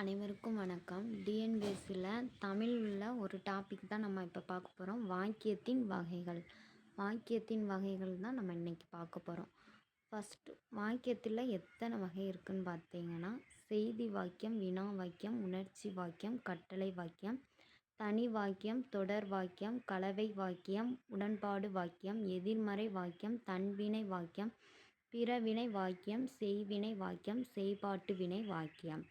அனைவருக்கும் வணக்கம். டிஎன்பிஎஸ்சியில் தமிழில் ஒரு டாபிக் தான் நம்ம இப்போ பார்க்க போகிறோம் வாக்கியத்தின் வகைகள். வாக்கியத்தின் வகைகள் தான் நம்ம இன்றைக்கி பார்க்க போகிறோம் ஃபஸ்ட்டு வாக்கியத்தில் எத்தனை வகை இருக்குதுன்னு பார்த்தீங்கன்னா செய்தி வாக்கியம் வினா வாக்கியம் உணர்ச்சி வாக்கியம் கட்டளை வாக்கியம் தனி வாக்கியம் தொடர் வாக்கியம் கலவை வாக்கியம் உடன்பாடு வாக்கியம் எதிர்மறை வாக்கியம் தன்வினை வாக்கியம் பிறவினை வாக்கியம் செய்வினை வாக்கியம் செய்பாட்டு வினை வாக்கியம்.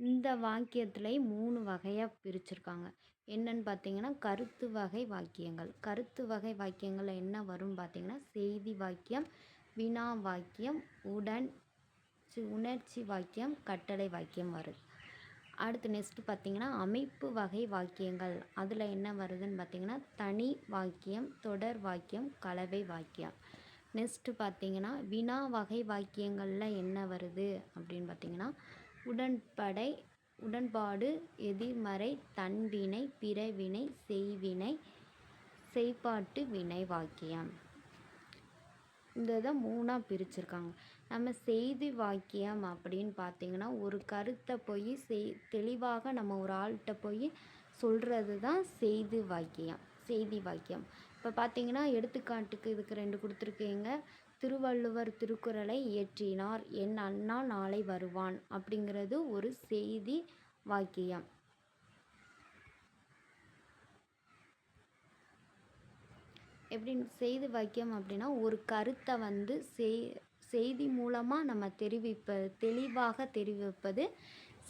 இந்த வாக்கியத்தில் மூணு வகையாக பிரிச்சிருக்காங்க. என்னென்னு பார்த்தீங்கன்னா கருத்து வகை வாக்கியங்கள். கருத்து வகை வாக்கியங்களில் என்ன வரும்னு பார்த்தீங்கன்னா செய்தி வாக்கியம் வினா வாக்கியம் உடன் உணர்ச்சி வாக்கியம் கட்டளை வாக்கியம் வருது. அடுத்து நெக்ஸ்ட்டு பார்த்திங்கன்னா அமைப்பு வகை வாக்கியங்கள். அதில் என்ன வருதுன்னு பார்த்தீங்கன்னா தனி வாக்கியம் தொடர் வாக்கியம் கலவை வாக்கியம். நெக்ஸ்ட்டு பார்த்தீங்கன்னா வினா வகை வாக்கியங்களில் என்ன வருது அப்படின்னு பார்த்திங்கன்னா உடன்படை உடன்பாடு எதிர்மறை தன்வினை பிறவினை செய்வினை செய்பாட்டு வினை வாக்கியம். இந்த இதை மூணாக பிரிச்சிருக்காங்க. நம்ம செய்தி வாக்கியம் அப்படின்னு பார்த்தீங்கன்னா ஒரு கருத்தை போய் செய் தெளிவாக நம்ம ஒரு ஆள்கிட்ட போய் சொல்கிறது தான் செய்தி வாக்கியம் செய்தி வாக்கியம். இப்போ பார்த்தீங்கன்னா எடுத்துக்காட்டுக்கு இதுக்கு ரெண்டு கொடுத்துருக்கீங்க. திருவள்ளுவர் திருக்குறளை இயற்றினார். என் அண்ணா நாளை வருவான் அப்படிங்கிறது ஒரு செய்தி வாக்கியம். எப்படி செய்தி வாக்கியம் அப்படின்னா ஒரு கருத்தை வந்து செய் செய்தி மூலமாக நம்ம தெரிவிப்ப தெளிவாக தெரிவிப்பது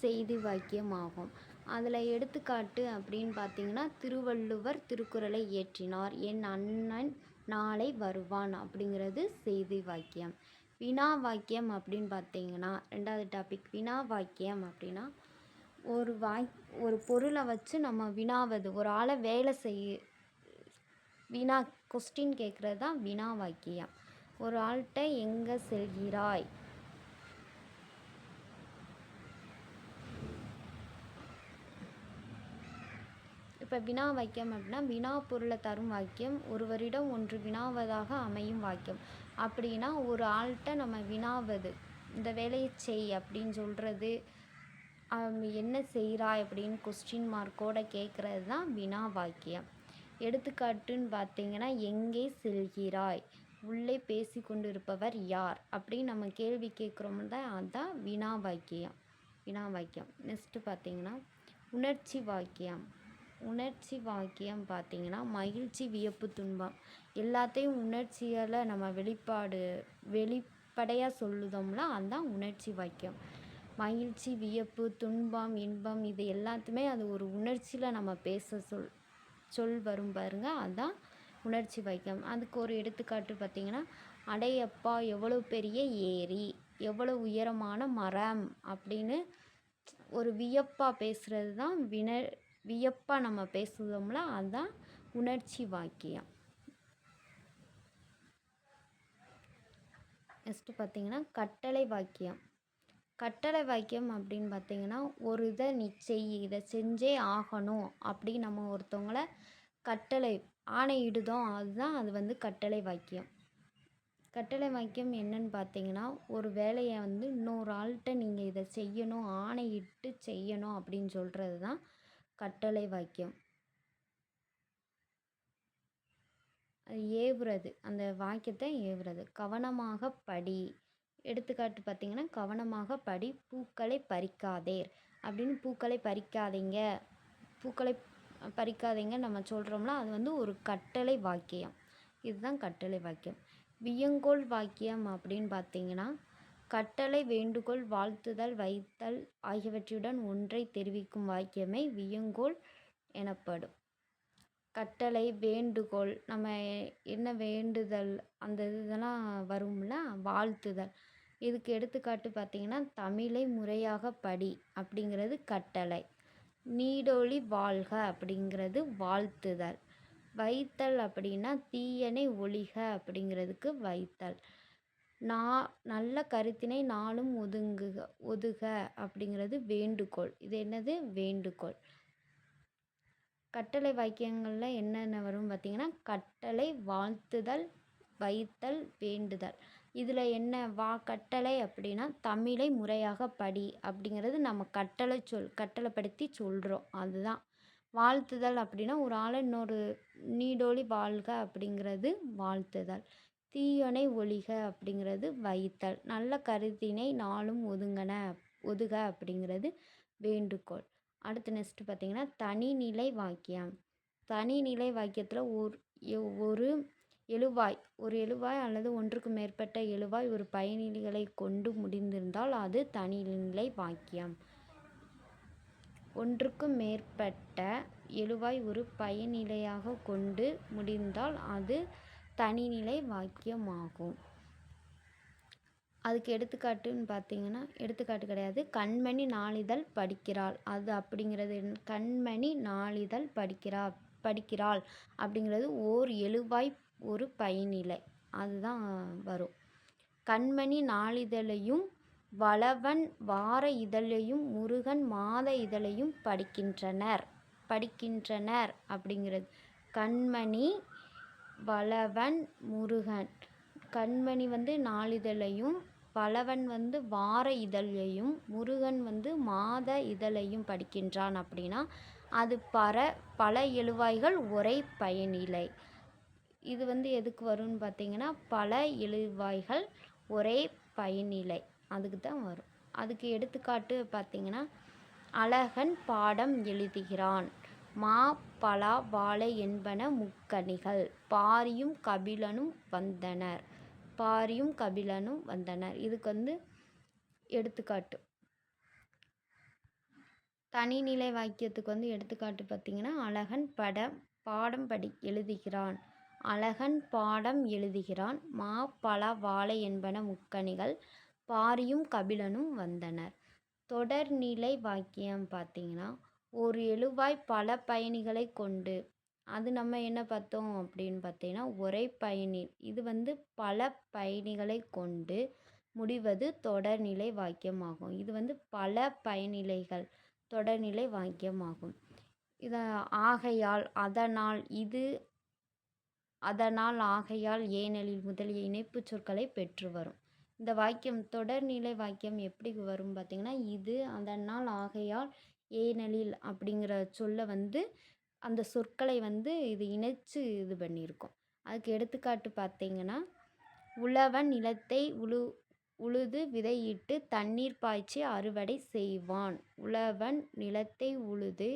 செய்தி வாக்கியம் ஆகும். அதில் எடுத்துக்காட்டு அப்படின்னு பார்த்தீங்கன்னா திருவள்ளுவர் திருக்குறளை இயற்றினார். என் அண்ணன் நாளை வருவான் அப்படிங்கிறது செய்தி வாக்கியம். வினா வாக்கியம் அப்படின்னு பார்த்தீங்கன்னா ரெண்டாவது டாபிக் வினா வாக்கியம் அப்படின்னா ஒரு வாய் ஒரு பொருளை வச்சு நம்ம வினாவது ஒரு ஆளை வேலை செய்ய வினா கொஸ்டின் கேட்குறது தான் வினா வாக்கியம். ஒரு ஆள்கிட்ட எங்கே செல்கிறாய்? இப்போ வினா வாக்கியம் அப்படின்னா வினா பொருளை தரும் வாக்கியம் ஒருவரிடம் ஒன்று வினாவதாக அமையும் வாக்கியம். அப்படின்னா ஒரு ஆள்கிட்ட நம்ம வினாவது இந்த வேலையை செய் அப்படின்னு சொல்கிறது என்ன செய்கிறாய் அப்படின்னு கொஸ்டின் மார்க்கோட கேட்குறது தான் வினா வாக்கியம். எடுத்துக்காட்டுன்னு பார்த்தீங்கன்னா எங்கே செல்கிறாய்? உள்ளே பேசி கொண்டிருப்பவர் யார்? அப்படின்னு நம்ம கேள்வி கேட்குறோம் தான் அதுதான் வினா வாக்கியம். வினா வாக்கியம். நெக்ஸ்ட்டு பார்த்தீங்கன்னா உணர்ச்சி வாக்கியம். உணர்ச்சி வாக்கியம் பார்த்திங்கன்னா மகிழ்ச்சி வியப்பு துன்பம். எல்லாத்தையும் உணர்ச்சியால் நம்ம வெளிப்பாடு வெளிப்படையாக சொல்லுதோம்னா அதுதான் உணர்ச்சி வாக்கியம். மகிழ்ச்சி வியப்பு துன்பம் இன்பம் இது எல்லாத்தையுமே அது ஒரு உணர்ச்சியில் நம்ம பேச சொல் சொல் வரும் பாருங்க. அதுதான் உணர்ச்சி வாக்கியம். அதுக்கு ஒரு எடுத்துக்காட்டு பார்த்திங்கன்னா அடையப்பா எவ்வளோ பெரிய ஏரி எவ்வளோ உயரமான மரம் அப்படின்னு ஒரு வியப்பாக பேசுகிறது தான் வின வியப்பாக நம்ம பேசுகிறோம்ல அதுதான் உணர்ச்சி வாக்கியம். நெக்ஸ்ட்டு பார்த்திங்கன்னா கட்டளை வாக்கியம். கட்டளை வாக்கியம் அப்படின்னு பார்த்திங்கன்னா ஒரு இதை நீ செய் இதை செஞ்சே ஆகணும் அப்படின்னு நம்ம ஒருத்தவங்கள கட்டளை ஆணையிடுதோம் அதுதான் அது வந்து கட்டளை வாக்கியம். கட்டளை வாக்கியம் என்னன்னு பார்த்தீங்கன்னா ஒரு வேலையை வந்து இன்னொரு ஆள்கிட்ட நீங்கள் இதை செய்யணும் ஆணையிட்டு செய்யணும் அப்படின்னு சொல்கிறது தான் கட்டளை வாக்கியம். அது ஏவுறது. அந்த வாக்கியத்தை ஏவுறது. கவனமாக படி. எடுத்துக்காட்டு பார்த்திங்கன்னா கவனமாக படி. பூக்களை பறிக்காதேர். அப்படின்னு பூக்களை பறிக்காதீங்க. பூக்களை பறிக்காதீங்க நம்ம சொல்கிறோம்னா அது வந்து ஒரு கட்டளை வாக்கியம். இதுதான் கட்டளை வாக்கியம். வியங்கோல் வாக்கியம் அப்படின்னு பார்த்தீங்கன்னா கட்டளை வேண்டுகோள் வாழ்த்துதல் வைத்தல் ஆகியவற்றுடன் ஒன்றை தெரிவிக்கும் வாக்கியமே வியங்கோள் எனப்படும். கட்டளை வேண்டுகோள் நம்ம என்ன வேண்டுதல் அந்த இதெல்லாம் வரும்ல? வாழ்த்துதல். இதுக்கு எடுத்துக்காட்டு பார்த்திங்கன்னா தமிழை முறையாக படி அப்படிங்கிறது கட்டளை. நீடொழி வாழ்க அப்படிங்கிறது வாழ்த்துதல். வைத்தல் அப்படின்னா தீயனை ஒழிக அப்படிங்கிறதுக்கு வைத்தல். நான் நல்ல கருத்தினை நாளும் ஒதுங்குக ஒதுக அப்படிங்கிறது வேண்டுகோள். இது என்னது? வேண்டுகோள். கட்டளை வாக்கியங்களில் என்னென்ன வரும் பார்த்திங்கன்னா கட்டளை வாழ்த்துதல் வைத்தல் வேண்டுதல். இதில் என்ன? வா கட்டளை அப்படின்னா தமிழை முறையாக படி அப்படிங்கிறது நம்ம கட்டளை சொல் கட்டளைப்படுத்தி சொல்கிறோம் அதுதான். வாழ்த்துதல் அப்படின்னா ஒரு ஆளை இன்னொரு நீடோழி வாழ்க அப்படிங்கிறது வாழ்த்துதல். தீயணை ஒழிக அப்படிங்கிறது வைத்தல். நல்ல கருத்தினை நாளும் ஒதுங்கன ஒதுக அப்படிங்கிறது வேண்டுகோள். அடுத்து நெக்ஸ்ட் பார்த்திங்கன்னா தனிநிலை வாக்கியம். தனிநிலை வாக்கியத்தில் ஒரு ஒரு எழுவாய் ஒரு எழுவாய் அல்லது ஒன்றுக்கு மேற்பட்ட எழுவாய் ஒரு பயனிகளை கொண்டு முடிந்திருந்தால் அது தனிநிலை வாக்கியம். ஒன்றுக்கும் மேற்பட்ட எழுவாய் ஒரு பயனிலையாக கொண்டு முடிந்தால் அது தனிநிலை வாக்கியமாகும். அதுக்கு எடுத்துக்காட்டுன்னு பார்த்தீங்கன்னா எடுத்துக்காட்டு கிடையாது. கண்மணி நாளிதழ் படிக்கிறாள். அது அப்படிங்கிறது கண்மணி நாளிதழ் படிக்கிறா படிக்கிறாள் அப்படிங்கிறது ஓர் எழுவாய் ஒரு பயனிலை. அதுதான் வரும். கண்மணி நாளிதழையும் வளவன் வார இதழையும் முருகன் மாத இதழையும் படிக்கின்றனர். படிக்கின்றனர் அப்படிங்கிறது கண்மணி வளவன் முருகன். கண்மணி வந்து நாளிதழையும் பலவன் வந்து வார இதழையும் முருகன் வந்து மாத இதழையும் படிக்கின்றான் அப்படின்னா அது பர பல எழுவாய்கள் ஒரே பயனிலை. இது வந்து எதுக்கு வரும்னு பார்த்தீங்கன்னா பல எழுவாய்கள் ஒரே பயனிலை. அதுக்கு தான் வரும். அதுக்கு எடுத்துக்காட்டு பார்த்தீங்கன்னா அழகன் பாடம் எழுதுகிறான். மா பலா வாழை என்பன முக்கணிகள். பாரியும் கபிலனும் வந்தனர். பாரியும் கபிலனும் வந்தனர். இதுக்கு வந்து எடுத்துக்காட்டு. தனிநிலை வாக்கியத்துக்கு வந்து எடுத்துக்காட்டு பார்த்திங்கன்னா அழகன் படம் பாடம் படி எழுதுகிறான். அழகன் பாடம் எழுதுகிறான். மா பல வாழை என்பன முக்கணிகள். பாரியும் கபிலனும் வந்தனர். தொடர்நிலை வாக்கியம் பார்த்திங்கன்னா ஒரு எழுவாய் பல பயணிகளை கொண்டு. அது நம்ம என்ன பார்த்தோம் அப்படின்னு பார்த்தீங்கன்னா ஒரே பயணி. இது வந்து பல பயணிகளை கொண்டு முடிவது தொடர்நிலை வாக்கியமாகும். இது வந்து பல பயனிலைகள் தொடர்நிலை வாக்கியமாகும். இதை ஆகையால் அதனால் இது அதனால் ஆகையால் ஏனெனில் முதலிய இணைப்பு சொற்களை பெற்று வரும். இந்த வாக்கியம் தொடர்நிலை வாக்கியம் எப்படி வரும் பார்த்திங்கன்னா இது அதனால் ஆகையால் ஏனெனில் அப்படிங்கிற சொல்ல வந்து அந்த சொற்களை வந்து இது இணைச்சு இது பண்ணியிருக்கோம். அதுக்கு எடுத்துக்காட்டு பார்த்தீங்கன்னா உழவன் நிலத்தை உழு உழுது விதையிட்டு தண்ணீர் பாய்ச்சி அறுவடை செய்வான். உழவன் நிலத்தை உழுது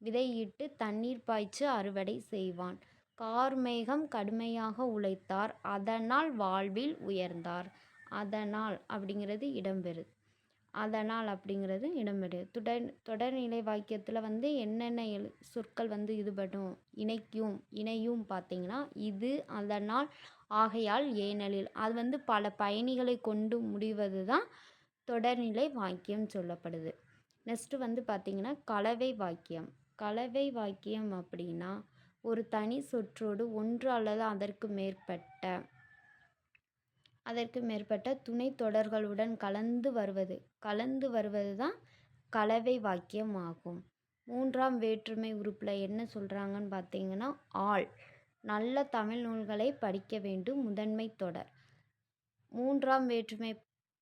விதையிட்டு தண்ணீர் பாய்ச்சி அறுவடை செய்வான். கார்மேகம் கடுமையாக உழைத்தார் அதனால் வாழ்வில் உயர்ந்தார். அதனால் அப்படிங்கிறது இடம்பெறுது அதனால் அப்படிங்கிறது இடம்பெறுது. தொடர் தொடர்நிலை வாக்கியத்தில் வந்து என்னென்ன எழு சொற்கள் வந்து இதுபடும் இணைக்கும் இணையும் பார்த்தீங்கன்னா இது அதனால் ஆகையால் ஏனலில் அது வந்து பல பயணிகளை கொண்டு முடிவது தான் தொடர்நிலை வாக்கியம் சொல்லப்படுது. நெக்ஸ்ட்டு வந்து பார்த்திங்கன்னா கலவை வாக்கியம். கலவை வாக்கியம் அப்படின்னா ஒரு தனி சொற்றோடு ஒன்று அல்லது அதற்கு மேற்பட்ட அதற்கு மேற்பட்ட துணை தொடர்களுடன் கலந்து வருவது. கலந்து வருவது தான் கலவை வாக்கியம் ஆகும். மூன்றாம் வேற்றுமை உறுப்பில் என்ன சொல்கிறாங்கன்னு பார்த்தீங்கன்னா ஆள். நல்ல தமிழ் நூல்களை படிக்க வேண்டும் முதன்மை தொடர். மூன்றாம் வேற்றுமை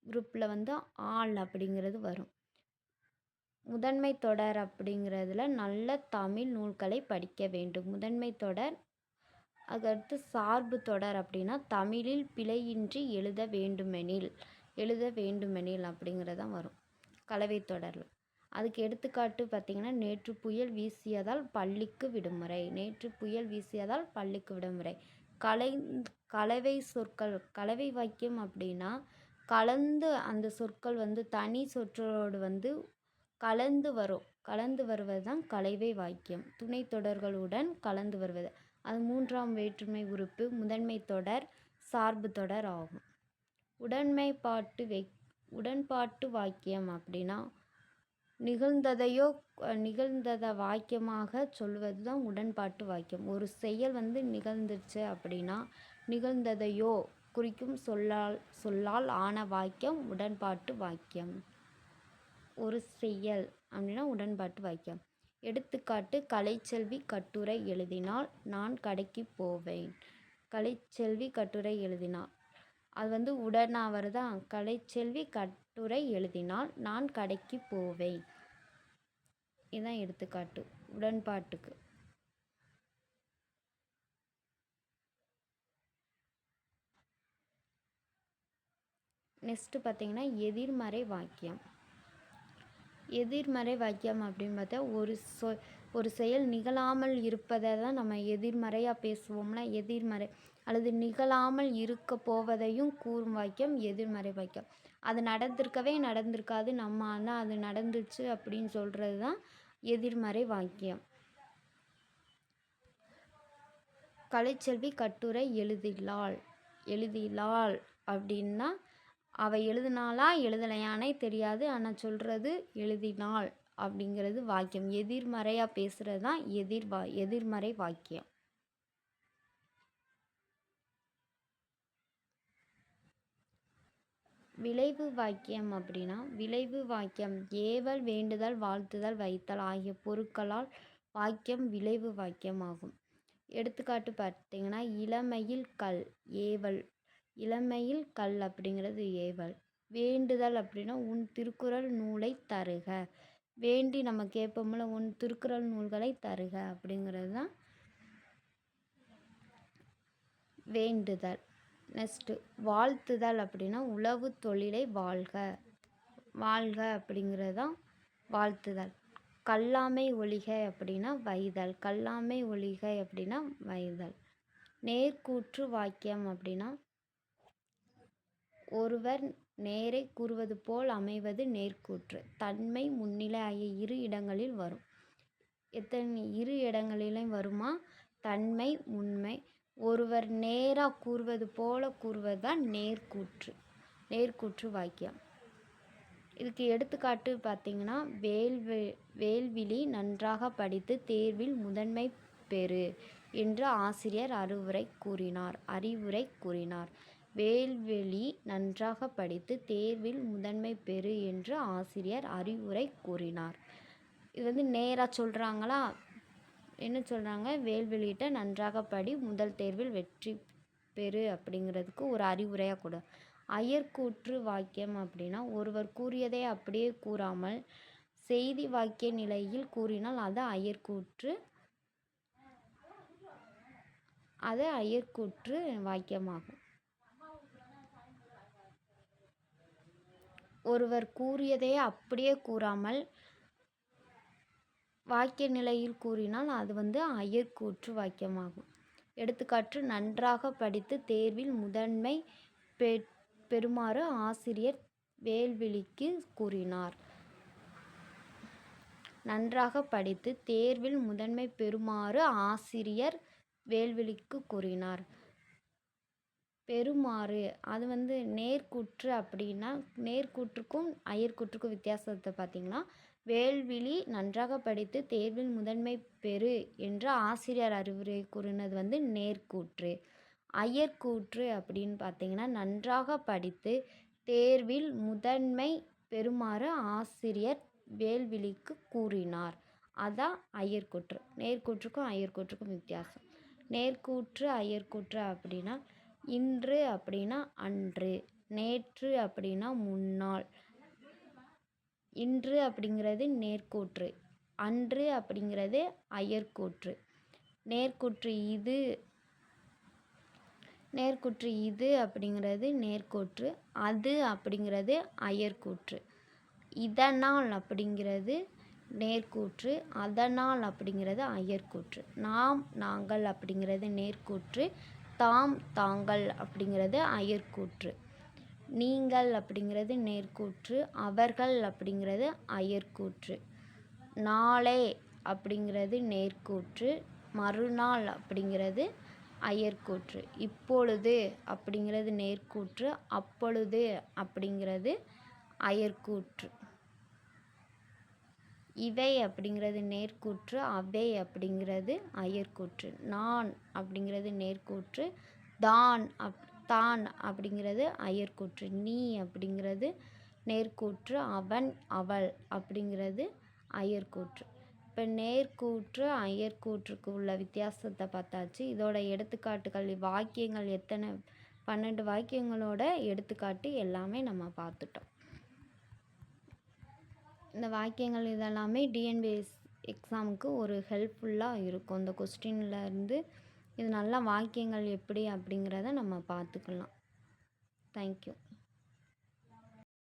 உறுப்பில் வந்து ஆள் அப்படிங்கிறது வரும். முதன்மை தொடர் அப்படிங்கிறதுல நல்ல தமிழ் நூல்களை படிக்க வேண்டும். முதன்மை தொடர் அதுக்கடுத்து சார்பு தொடர் அப்படின்னா தமிழில் பிழையின்றி எழுத வேண்டுமெனில் எழுத வேண்டுமெனில் அப்படிங்கிறதான் வரும். கலவை தொடரில் அதுக்கு எடுத்துக்காட்டு பார்த்திங்கன்னா நேற்று புயல் வீசியதால் பள்ளிக்கு விடுமுறை நேற்று புயல் வீசியதால் பள்ளிக்கு விடுமுறை. கலை கலவை சொற்கள் கலவை வாக்கியம் அப்படின்னா கலந்து அந்த சொற்கள் வந்து தனி சொற்றோடு வந்து கலந்து வரும். கலந்து வருவது தான் கலவை வாக்கியம். துணை தொடர்களுடன் கலந்து வருவது. அது மூன்றாம் வேற்றுமை உறுப்பு முதன்மை தொடர் சார்பு தொடர் ஆகும். உடன்மைப்பாட்டு வை உடன்பாட்டு வாக்கியம் அப்படின்னா நிகழ்ந்ததையோ நிகழ்ந்ததை வாக்கியமாக சொல்வது தான் உடன்பாட்டு வாக்கியம். ஒரு செயல் வந்து நிகழ்ந்துருச்சு அப்படின்னா நிகழ்ந்ததையோ குறிக்கும் சொல்லால் சொல்லால் ஆன வாக்கியம் உடன்பாட்டு வாக்கியம். ஒரு செயல் அப்படின்னா உடன்பாட்டு வாக்கியம். எடுத்துக்காட்டு கலைச்செல்வி கட்டுரை எழுதினால் நான் கடைக்கு போவேன். கலைச்செல்வி கட்டுரை எழுதினாள் அது வந்து உடனா வருதா கலைச்செல்வி கட்டுரை எழுதினால் நான் கடைக்கு போவேன். இதுதான் எடுத்துக்காட்டு உடன்பாட்டுக்கு. நெக்ஸ்ட்டு பார்த்தீங்கன்னா எதிர்மறை வாக்கியம். எதிர்மறை வாக்கியம் அப்படின்னு பார்த்தா ஒரு சொ ஒரு செயல் நிகழாமல் இருப்பதை தான் நம்ம எதிர்மறையாக பேசுவோம்னா எதிர்மறை அல்லது நிகழாமல் இருக்க போவதையும் கூறும் வாக்கியம் எதிர்மறை வாக்கியம் அது நடந்திருக்கவே நடந்திருக்காது நம்ம ஆனால் அது நடந்துச்சு அப்படின்னு சொல்கிறது தான் எதிர்மறை வாக்கியம் கலைச்செல்வி கட்டுரை எழுதிலாள் எழுதிலாள் அப்படின்னா அவள் எழுதினாளா எழுதலையானே தெரியாது. ஆனால் சொல்கிறது எழுதினாள் அப்படிங்கிறது வாக்கியம். எதிர்மறையாக பேசுகிறது தான் எதிர் வா எதிர்மறை வாக்கியம். விளைவு வாக்கியம் அப்படின்னா விளைவு வாக்கியம் ஏவல் வேண்டுதல் வாழ்த்துதல் வைத்தல் ஆகிய பொருட்களால் வாக்கியம் விளைவு வாக்கியம் ஆகும். எடுத்துக்காட்டு பார்த்தீங்கன்னா இளமையில் கல் ஏவல் இளமையில் கல் அப்படிங்கிறது ஏவல். வேண்டுதல் அப்படின்னா உன் திருக்குறள் நூலை தருக. வேண்டி நம்ம கேட்போம்ல உன் திருக்குறள் நூல்களை தருக அப்படிங்கிறது தான் வேண்டுதல். நெக்ஸ்ட்டு வாழ்த்துதல் அப்படின்னா உழவு தொழிலை வாழ்க. வாழ்க அப்படிங்கிறது தான் வாழ்த்துதல். கல்லாமை ஒழிக அப்படின்னா வைதல். கல்லாமை ஒழிக அப்படின்னா வைதல். நேர்கூற்று வாக்கியம் அப்படின்னா ஒருவர் நேரே கூறுவது போல் அமைவது நேர்கூற்று. தன்மை முன்னிலை ஆகிய இரு இடங்களில் வரும். எத்தனை இரு இடங்களிலும் வருமா? தன்மை உண்மை ஒருவர் நேராக கூறுவது போல கூறுவது தான் நேர்கூற்று. நேர்கூற்று வாக்கியம். இதுக்கு எடுத்துக்காட்டு பார்த்தீங்கன்னா வேல்வி வேல்விழி நன்றாக படித்து தேர்வில் முதன்மை பெறு என்று ஆசிரியர் அறிவுரை கூறினார். அறிவுரை கூறினார். வேல்வெளி நன்றாக படித்து தேர்வில் முதன்மை பெறு என்று ஆசிரியர் அறிவுரை கூறினார். இது வந்து நேராக சொல்கிறாங்களா என்ன சொல்கிறாங்க வேல்வெளியிட்ட நன்றாக படி முதல் தேர்வில் வெற்றி பெறு அப்படிங்கிறதுக்கு ஒரு அறிவுரையாக கொடு. அயற்கூற்று வாக்கியம் அப்படின்னா ஒருவர் கூறியதை அப்படியே கூறாமல் செய்தி வாக்கிய நிலையில் கூறினால் அது அயர்கூற்று அது அயற்கூற்று வாக்கியமாகும். ஒருவர் கூறியதை அப்படியே கூறாமல் வாக்கிய நிலையில் கூறினால் அது வந்து அயற்கூற்று வாக்கியமாகும். எடுத்துக்காட்டு நன்றாக படித்து தேர்வில் முதன்மை பெ பெறுமாறு ஆசிரியர் வேல்விழிக்கு கூறினார். நன்றாக படித்து தேர்வில் முதன்மை பெறுமாறு ஆசிரியர் வேல்விழிக்கு கூறினார். பெறுமாறு அது வந்து நேர்கூற்று அப்படின்னா நேர்கூற்றுக்கும் அயர்கூற்றுக்கும் வித்தியாசத்தை பார்த்திங்கன்னா வேள்விழி நன்றாக படித்து தேர்வில் முதன்மை பெறு என்று ஆசிரியர் அறிவுரை கூறினது வந்து நேர்கூற்று. அயர்கூற்று அப்படின்னு பார்த்தீங்கன்னா நன்றாக படித்து தேர்வில் முதன்மை பெறுமாறு ஆசிரியர் வேல்விழிக்கு கூறினார். அதான் அயர்கூற்று நேர்கூற்றுக்கும் அயர்கூற்றுக்கும் வித்தியாசம். நேர்கூற்று அயர்கூற்று அப்படின்னா இன்று அப்படின்னா அன்று நேற்று அப்படின்னா முன்னாள். இன்று அப்படிங்கிறது நேர்கூற்று அன்று அப்படிங்கிறது அயர்கூற்று நேர்கூற்று இது நேர்கூற்று இது அப்படிங்கிறது நேர்கூற்று அது அப்படிங்கிறது அயர்கூற்று இதனால் அப்படிங்கிறது நேர்கூற்று அதனால் அப்படிங்கிறது அயர்கூற்று நாம் நாங்கள் அப்படிங்கிறது நேர்கூற்று தாம் தாங்கள் அப்படிங்கிறது அயர்கூற்று நீங்கள் அப்படிங்கிறது நேர்கூற்று அவர்கள் அப்படிங்கிறது அயர்கூற்று நாளே அப்படிங்கிறது நேர்கூற்று மறுநாள் அப்படிங்கிறது அயர்கூற்று இப்பொழுது அப்படிங்கிறது நேர்கூற்று அப்பொழுது அப்படிங்கிறது அயர்கூற்று இவை அப்படிங்கிறது நேர்கூற்று அவை அப்படிங்கிறது அயற்கூற்று. நான் அப்படிங்கிறது நேர்கூற்று தான் அப் தான் அப்படிங்கிறது அயற்கூற்று. நீ அப்படிங்கிறது நேர்கூற்று அவன் அவள் அப்படிங்கிறது அயற்கூற்று. இப்போ நேர்கூற்று அயற்கூற்றுக்கு உள்ள வித்தியாசத்தை பார்த்தாச்சு. இதோட எடுத்துக்காட்டுகள் வாக்கியங்கள் எத்தனை பன்னெண்டு வாக்கியங்களோட எடுத்துக்காட்டு எல்லாமே நம்ம பார்த்துட்டோம். இந்த வாக்கியங்கள் இதெல்லாமே டிஎன்பிஎஸ் எக்ஸாமுக்கு ஒரு ஹெல்ப்ஃபுல்லாக இருக்கும். இந்த கொஸ்டின்ல இருந்து இது நல்லா வாக்கியங்கள் எப்படி அப்படிங்கிறத நம்ம பார்த்துக்கலாம். தேங்க்யூ